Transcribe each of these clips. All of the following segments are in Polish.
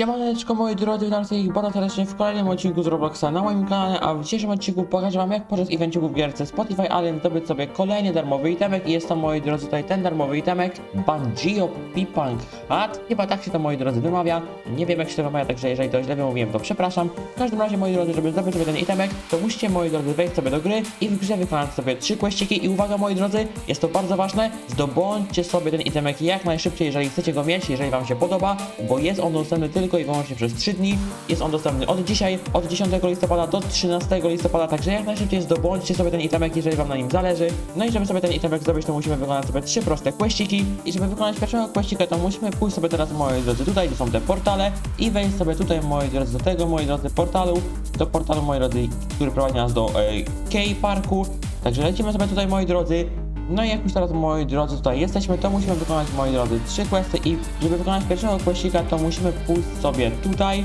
Siemaneczko moi drodzy, witam wszystkich bardzo serdecznie w kolejnym odcinku z Robloxa na moim kanale, a w dzisiejszym odcinku pokażę wam jak podczas evenciku w gierce Spotify Alien zdobyć sobie kolejny darmowy itemek. I jest to moi drodzy tutaj ten darmowy itemek Bangio Pipang Hat, chyba tak się to moi drodzy wymawia, nie wiem jak się to wymawia, także jeżeli to źle wymówiłem to przepraszam. W każdym razie moi drodzy, żeby zdobyć sobie ten itemek, to musicie moi drodzy wejść sobie do gry i w grze wykonać sobie trzy questyki i uwaga moi drodzy, jest to bardzo ważne, zdobądźcie sobie ten itemek jak najszybciej, jeżeli chcecie go mieć, jeżeli wam się podoba, bo jest on dostępny tylko i wyłącznie przez 3 dni. Jest on dostępny od dzisiaj, od 10 listopada do 13 listopada, także jak najszybciej zdobądźcie sobie ten itemek, jeżeli wam na nim zależy. No i żeby sobie ten itemek zdobyć, to musimy wykonać sobie trzy proste questyki. I żeby wykonać pierwszego questika, to musimy pójść sobie teraz, moi drodzy, tutaj, gdzie są te portale i wejść sobie tutaj, moi drodzy, do tego, moi drodzy, portalu, do portalu, moi drodzy, który prowadzi nas do e, K-Parku. Także lecimy sobie tutaj, moi drodzy, no i jak już teraz, moi drodzy, tutaj jesteśmy, to musimy wykonać, moi drodzy, trzy questy i żeby wykonać pierwszego questika, to musimy pójść sobie tutaj.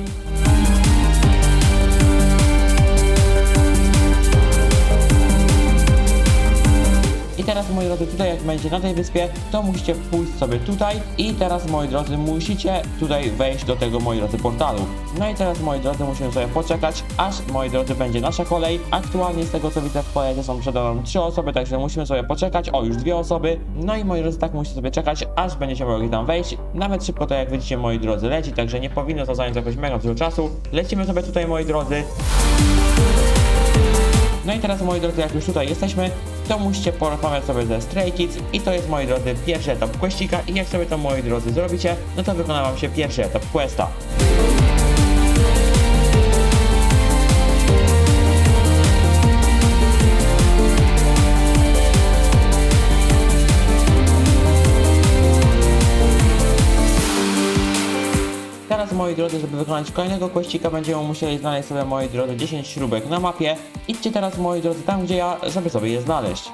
I teraz, moi drodzy, tutaj jak będziecie na tej wyspie, to musicie pójść sobie tutaj i teraz, moi drodzy, musicie tutaj wejść do tego, moi drodzy, portalu. No i teraz, moi drodzy, musimy sobie poczekać, aż, moi drodzy, będzie nasza kolej. Aktualnie z tego, co widzę w kolejce są przede mną trzy osoby, także musimy sobie poczekać. O, już dwie osoby. No i, moi drodzy, tak musicie sobie czekać, aż będziecie mogli tam wejść. Nawet szybko to, jak widzicie, moi drodzy, leci, także nie powinno to zająć jakoś mega dużo czasu. Lecimy sobie tutaj, moi drodzy. No i teraz moi drodzy, jak już tutaj jesteśmy, to musicie porozmawiać sobie ze Stray Kids i to jest moi drodzy pierwszy etap questika i jak sobie to moi drodzy zrobicie, no to wykona wam się pierwszy etap questa. Drodzy, żeby wykonać kolejnego questika będziemy musieli znaleźć sobie moi drodzy 10 śrubek na mapie. Idźcie teraz moi drodzy tam gdzie ja, żeby sobie je znaleźć.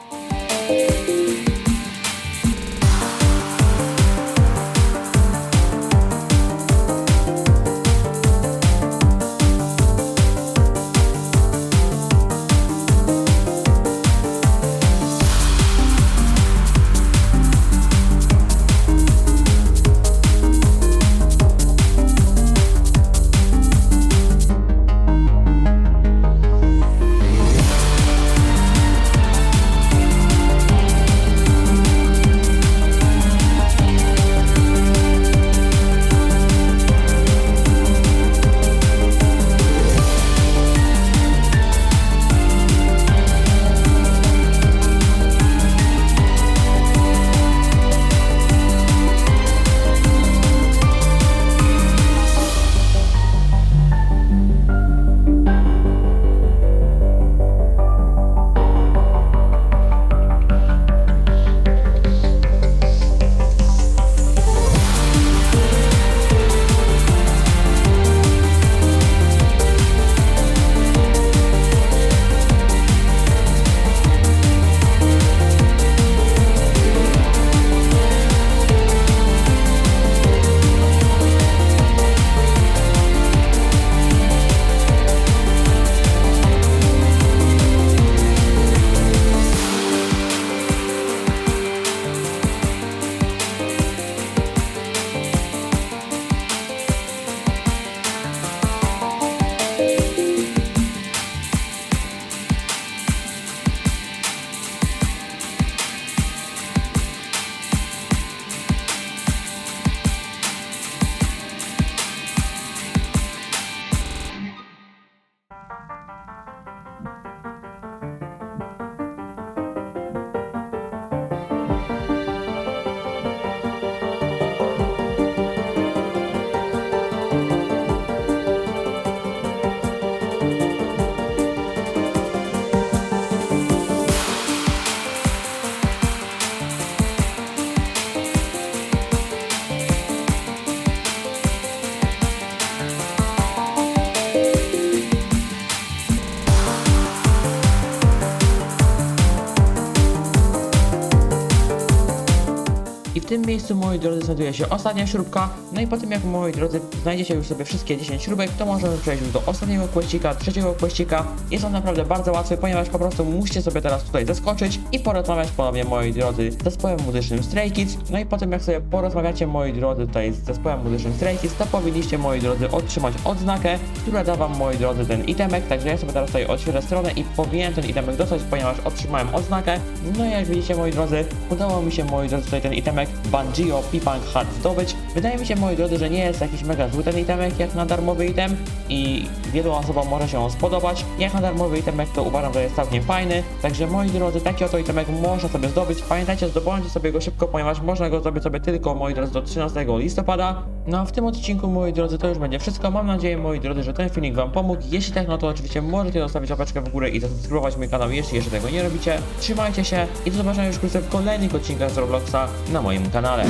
Tym miejscu, moi drodzy, znajduje się ostatnia śrubka. No i po tym jak, moi drodzy, znajdziecie już sobie wszystkie 10 śrubek, to możemy przejść już do ostatniego kłeścika, trzeciego kłeścika. Jest on naprawdę bardzo łatwy, ponieważ po prostu musicie sobie teraz tutaj zaskoczyć i porozmawiać ponownie, moi drodzy, z zespołem muzycznym Stray Kids. No i po tym jak sobie porozmawiacie, moi drodzy, tutaj z zespołem muzycznym Stray Kids, to powinniście, moi drodzy, otrzymać odznakę, która da wam, moi drodzy, ten itemek. Także ja sobie teraz tutaj odświeżę stronę i powinienem ten itemek dostać, ponieważ otrzymałem odznakę. No i jak widzicie, moi drodzy, udało mi się, moi drodzy, tutaj ten itemek Banjio Pipang Hat zdobyć. Wydaje mi się, moi drodzy, że nie jest jakiś mega zły ten itemek jak na darmowy item i wielu osobom może się on spodobać. Jak na darmowy itemek to uważam, że jest całkiem fajny. Także moi drodzy, taki oto itemek można sobie zdobyć. Pamiętajcie, zdobądźcie sobie go szybko, ponieważ można go zdobyć sobie tylko, moi drodzy, do 13 listopada. No a w tym odcinku, moi drodzy, to już będzie wszystko. Mam nadzieję, moi drodzy, że ten filmik wam pomógł. Jeśli tak, no to oczywiście możecie zostawić łapeczkę w górę i zasubskrybować mój kanał, jeśli jeszcze tego nie robicie. Trzymajcie się i do zobaczenia już wkrótce w kolejnych odcinkach z Robloxa na moim 我们看到了